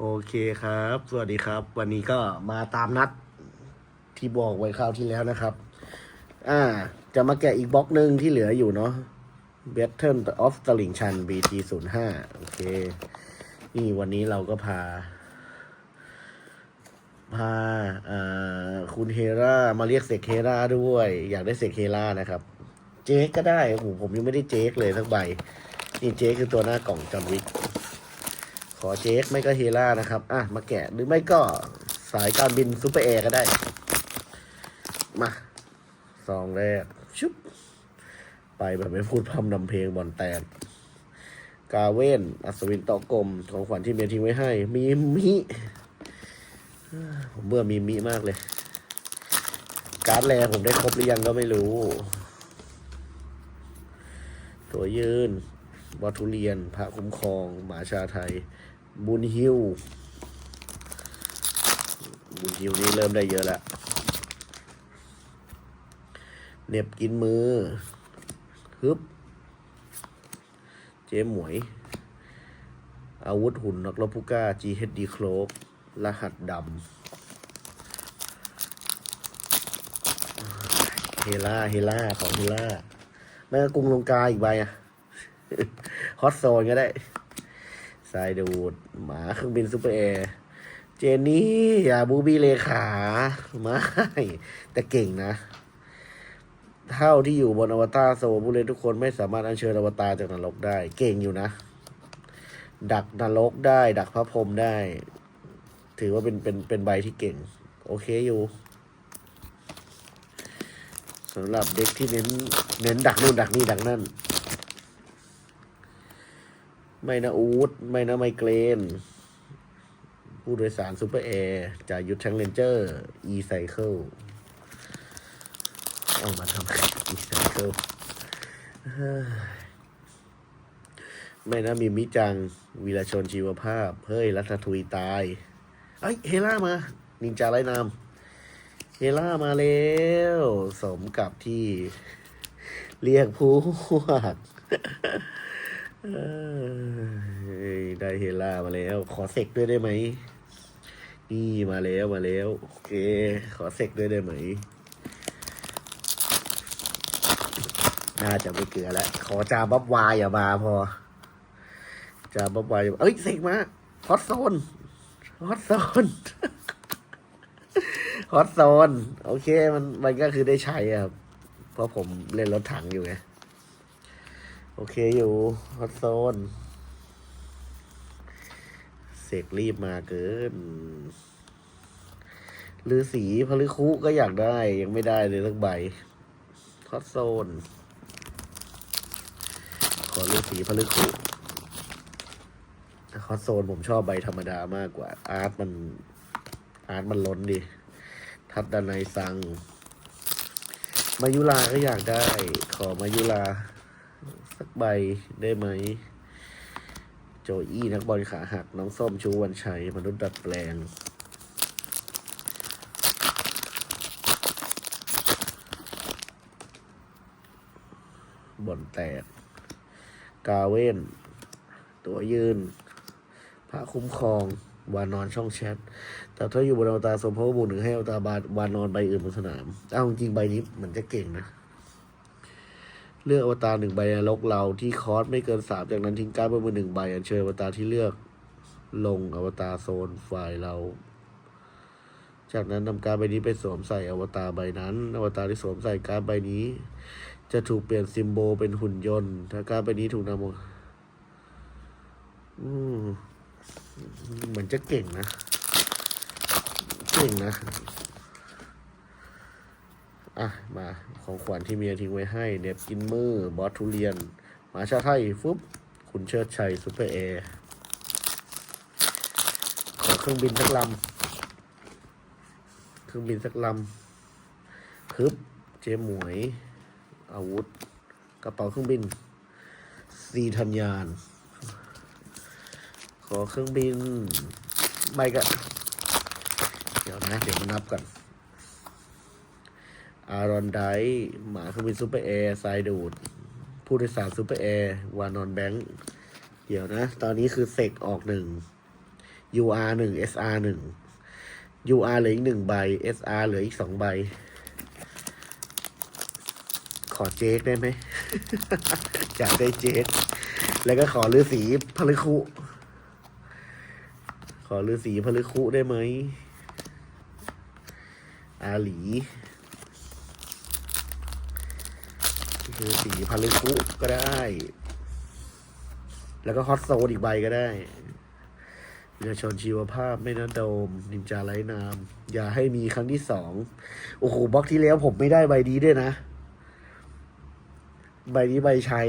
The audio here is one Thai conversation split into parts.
โอเคครับ สวัสดีครับ วันนี้ก็มาตามนัดที่บอกไว้คราวที่แล้วนะครับ อ่า จะมาแกะอีกบล็อกหนึ่งที่เหลืออยู่เนาะ Battle of s t l i n g c h a n BT 0 5โอเค นี่วันนี้เราก็พา พาอ่าคุณเฮรามาเรียกเสกเฮราด้วย อยากได้เสกเฮรานะครับ เจ๊กก็ได้โอ้โหผมยังไม่ได้เจ๊กเลยสักใบ นี่เจ๊กคือตัวหน้ากล่องจอห์นวิก อเจ๊กไม่ก็เฮล่านะครับ อะ มาแกะหรือไม่ก็สายการบินซูเปอร์แอร์ก็ได้ มาซองแรก ชุบ ไปแบบไม่พูดพร่ำนำเพลงบอลแตกกาเวนอัศวินตอกลมของขวัญที่เมียทิ้งไว้ให้ มีมิผมเบื่อมีมิมากเลย การ์ดแรผมได้ครบหรือยังก็ไม่รู้ ตัวยืนวัตถุเรียน พระคุ้มครอง หมาชาไทย บุญฮิว บุญฮิวนี่เริ่มได้เยอะแล้วเน็บกินมือฮึบ เจ๊หมวย อาวุธหุ่นนักรบผู้กล้า GHD โคลกรหัสดำเฮล่า เฮล่า ของเฮล่าไม่ก็กรุงลงกาอีกใบอะฮอตโซนก็ได้ สายดูด หมาเครื่องบินซูเปอร์แอร์ เจนนี่อย่าบูบี้เลขาไม่แต่เก่งนะ เท่าที่อยู่บนอวตารโซผู้เล่นทุกคนไม่สามารถอัญเชิญอวตารจากนรกได้ เก่งอยู่นะ ดักนรกได้ ดักพระพรหมได้ ถือว่าเป็นเป็นเป็นใบที่เก่ง โอเคอยู่สำหรับเด็กที่เน้น เน้นดักนู่นดักนี่ดักนั่น ไม่นะอูดไม่นะไมเกรน ผู้โดยสารซูเปอร์แอร์จากยุทธแทงเลนเจอร์อีไซเคิลเอามาทำอีไซเคิลไม่นะมีมิจัง วีรชนชีวภาพ เฮ้ย รัตทุยตาย เอ้ย เฮล่ามา นินจาไร้นามเฮล่ามาแล้ว สมกับที่ เรียกพวกเอ้ย ได้เฮล่ามาแล้ว ขอเสกด้วยได้ไหม นี่มาแล้วมาแล้ว โอเค ขอเสกด้วยได้ไหม น่าจะไม่เกลือแล้ว ขอจาบับวายอย่ามาพอ จาบับวายเอ้ยเสกมา ฮอตโซน ฮอตโซน ฮอตโซน โอเค มันมันก็คือได้ใช้ครับ เพราะผมเล่นรถถังอยู่ไง โอเคอยู่ฮอตโซนเสกรีบมาเกินลือสีพลึคุก็อยากได้ ยังไม่ได้เลยสักใบฮอตโซน ขอลือสีพลึคุฮอตโซนผมชอบใบธรรมดามากกว่า อาร์ตมัน อาร์ตมันล้นดิ ทัดดานายซัง มายุลาก็อยากได้ ขอมายุลา สักใบได้ไหม โจอี้นักบอลขาหัก น้องส้มชูวันชัย มนุษย์ดัดแปลง บ่อนแตก กาเว่นตัวยืน พระคุ้มครอง วานอนช่องแชท แต่ถ้าอยู่บนอวตารสมพบุญหนึ่งให้อวตารบานวานอนใบอื่นบนสนาม เอาจริงใบนี้เหมือนจะเก่งนะ เลือกอวตารหนึ่งใบในลกเราที่คอสไม่เกินสามจากนั้นทิ้งการ์ดบนมือหนึ่งใบอัญเชิญอวตารที่เลือกลงอวตารโซนฝ่ายเรา จากนั้นนำการใบนี้ไปสวมใส่อวตารใบนั้น อวตารที่สวมใส่การใบนี้ จะถูกเปลี่ยนซิมโบลเป็นหุ่นยนต์ ถ้าการใบนี้ถูกนำมาอืมเหมือนจะเก่งนะ เก่งนะ อะ มาของขวัญที่เมียทิ้งไว้ให้เน็บกินมือบอสทุเรียนหมาชาไทยฟึบคุณเชิดชัยซูเปอร์แอร์ขอเครื่องบินสักลำเครื่องบินสักลำฮึบเจหมวย อาวุธ กระเป๋าเครื่องบินสีธัญญาณขอเครื่องบินใบกะเดี๋ยวนะ เดี๋ยวมานับก่อน อารอนไดหมาเครื่องบินซูเปอร์แอร์สายดูด ผู้โดยสารซูเปอร์แอร์วานอนแบงค์เดี๋ยวนะ ตอนนี้คือเสกออกหนึ่ง UR หนึ่ง SR หนึ่ง UR เหลืออีกหนึ่งใบ SR เหลืออีกสองใบ ขอเจ๊กได้ไหม อยากได้เจ๊ก แล้วก็ขอฤาษีพลึคุ ขอฤาษีพลึคุได้ไหมอาหลี ฤาษีพาลึคุก็ได้ แล้วก็ฮอตโซนอีกใบก็ได้เรือชนชีวภาพไม่นะโดม นินจาไร้นาม อย่าให้มีครั้งที่สองโอ้โหบล็อกที่แล้วผมไม่ได้ใบนี้ด้วยนะ ใบนี้ใบใช้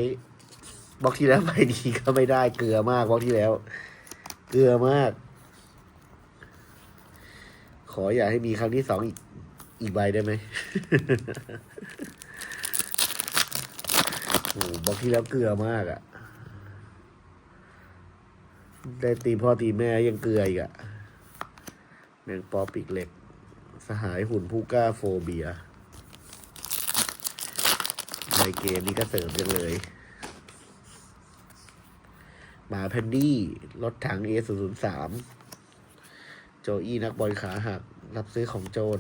บล็อกที่แล้วใบนี้ก็ไม่ได้เกลือมากบล็อกที่แล้ว เกลือมาก ขออย่าให้มีครั้งที่สองอีกอีกใบได้ไหม โอ้บล็อกที่แล้วเกลือมากอะ่ะ ได้ตีพ่อตีแม่ยังเกลืออีกอะ่ะแมงปอปีกเหล็ก สหายหุ่นผู้กล้าโฟเบียในเกมนี้ก็เสริมจังเลยหมาแพนดี้รถถัง A 0 0 3โจอี้นักบอลขาหัก รับซื้อของโจร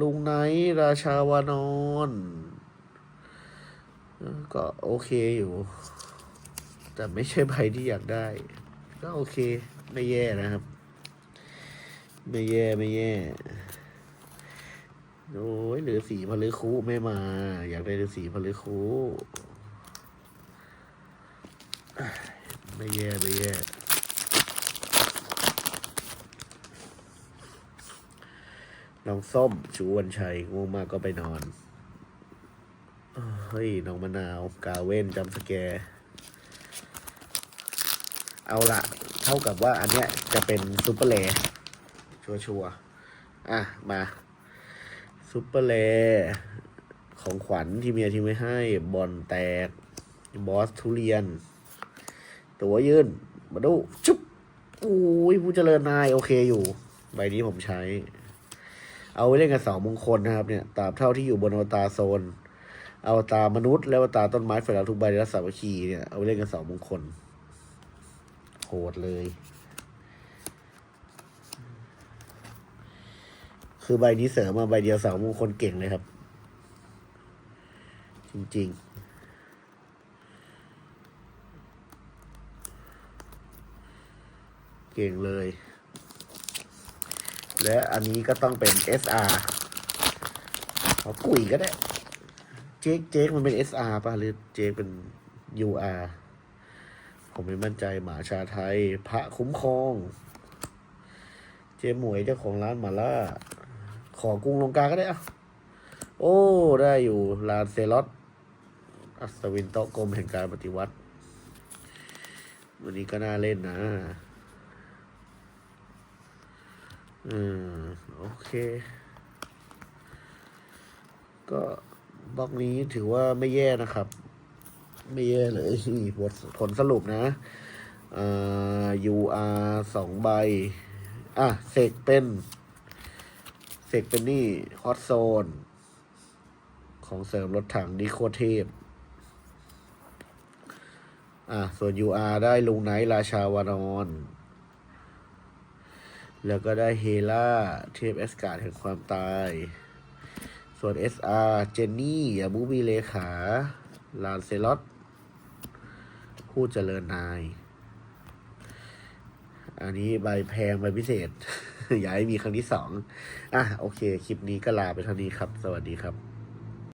ลุงไนราชาวานอน ก็โอเคอยู่ แต่ไม่ใช่ใบที่อยากได้ ก็โอเค ไม่แย่นะครับ ไม่แย่ไม่แย่โอ้ยหรือสีพลือคุไม่มา อยากได้หรือสีพลือคุไม่แย่ไม่แย่น้องส้มชูวันชัยง่วงมากก็ไปนอน เฮ้ยน้องมะนาวกาเว้นจำสแกร์เอาละเท่ากับว่าอันเนี้ยจะเป็นซูเปอร์เลชัวชัวร์อะ มาซูเปอร์เลของขวัญที่เมียทิ้งไว้ให้ บอลแตก บอสทุเรียน ตัวยืนมาดูชุบอุ้ยผู้เจริญนาย โอเคอยู่ ใบนี้ผมใช้ เอาไว้เล่นกันสองมงคลนะครับเนี่ยตราบเท่าที่อยู่บนอวตารโซน อวตารมนุษย์ และอวตารต้นไม้ฝ่ายเราทุกใบในรัศมีคีเนี่ยเอาไว้เล่นกันสองมงคลโหดเลย คือใบนี้เสริมมาใบเดียวสองมงคลเก่งเลยครับ จริง ๆเก่งเลย และอันนี้ก็ต้องเป็น SR ขอกุยก็ได้ จ๊กเจ๊กมันเป็น SR ป่ะ หรือเจ๊กเป็น UR ผมไม่มั่นใจหมาชาไทย พระคุ้มครอง เจ๊หมวยเจ้าของร้านหมาล่า ขอกุ้งลงกาก็ได้อะโอ้ ได้อยู่ลานเซลอตอัศวินโตกรมแห่งการปฏิวัติ วันนี้ก็น่าเล่นนะ อืม โอเค ก็ บล็อกนี้ถือว่าไม่แย่นะครับ ไม่แย่เลยผลผลสรุปนะอ่า UR สองใบ อะเสกเป็นเสกเป็นนี่ฮอตโซน ของเสริมรถถังนิโคเทพ อะ ส่วน UR ได้ลุงไนท์ราชาวานอนแล้วก็ได้เฮล่าเทพเอสการ์ดแห่งความตาย ส่วน SR เจนนี่ยาบูบีเลขา ลานเซลอตคู่เจริญนาย อันนี้ใบแพงใบพิเศษ อย่าให้มีครั้งที่สองอะ โอเค คลิปนี้ก็ลาไปเท่านี้ครับ สวัสดีครับ